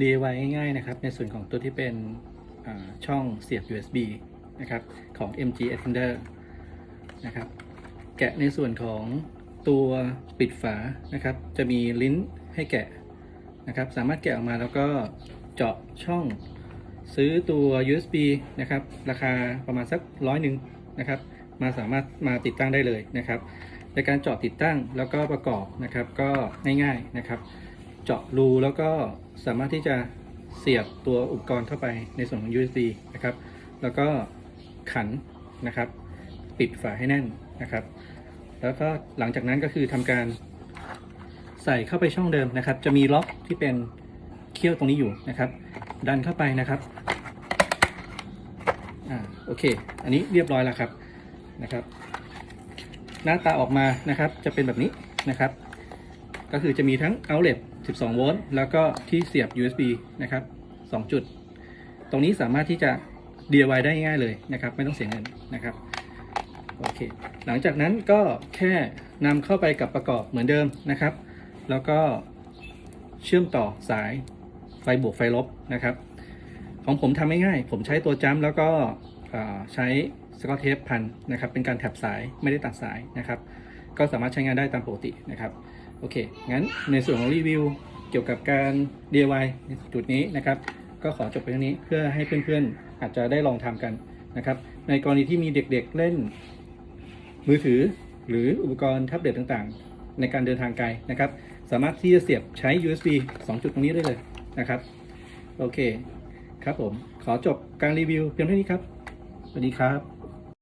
DIY ง่ายๆนะครับ ในส่วนของตัวที่เป็นช่องเสียบ USB นะครับ ของ MG Extender นะครับ แกะในส่วนของตัวปิดฝานะครับ จะมีลิ้นให้แกะนะครับ สามารถแกะออกมาแล้วก็เจาะช่องซื้อตัว USB นะครับ ราคาประมาณสักร้อยหนึ่งนะครับ มาสามารถมาติดตั้งได้เลยนะครับ ในการเจาะติดตั้งแล้วก็ประกอบนะครับ ก็ง่ายๆนะครับ เจาะรูแล้วก็สามารถที่จะเสียบตัวอุปกรณ์เข้าไปในส่วนของ USB นะครับ แล้วก็ขันนะครับ ปิดฝาให้แน่นนะครับ แล้วก็หลังจากนั้นก็คือทำการใส่เข้าไปช่องเดิมนะครับ จะมีล็อกที่เป็นเขี้ยวตรงนี้อยู่นะครับ ดันเข้าไปนะครับอ่าโอเค อันนี้เรียบร้อยแล้วครับนะครับ หน้าตาออกมานะครับจะเป็นแบบนี้นะครับ ก็คือจะมีทั้ง outlet 12 โวลต์แล้วก็ที่เสียบ USB นะครับ 2 จุด ตรงนี้สามารถที่จะ DIY ได้ง่ายเลยนะครับ ไม่ต้องเสียเงินนะครับโอเคหลังจากนั้นก็แค่นำเข้าไปกับประกอบเหมือนเดิมนะครับ แล้วก็เชื่อมต่อสายไฟบวกไฟลบนะครับ ของผมทำง่ายๆผมใช้ตัวจัมป์แล้วก็ใช้สกอตเทปพันนะครับ เป็นการแถบสายไม่ได้ตัดสายนะครับ ก็สามารถใช้งานได้ตามปกตินะครับ โอเค งั้นในส่วนของรีวิวเกี่ยวกับการ DIY ในจุดนี้นะครับ ก็ขอจบไปเท่านี้เพื่อให้เพื่อนๆ อาจจะได้ลองทำกันนะครับ ในกรณีที่มีเด็กๆเล่น มือถือหรืออุปกรณ์แท็บเล็ตต่างๆ ในการเดินทางไกลนะครับ สามารถที่จะเสียบใช้ USB 2 จุดตรงนี้ได้เลยนะครับ โอเค ครับผม ขอจบการรีวิวเพียงเท่านี้ครับ สวัสดีครับ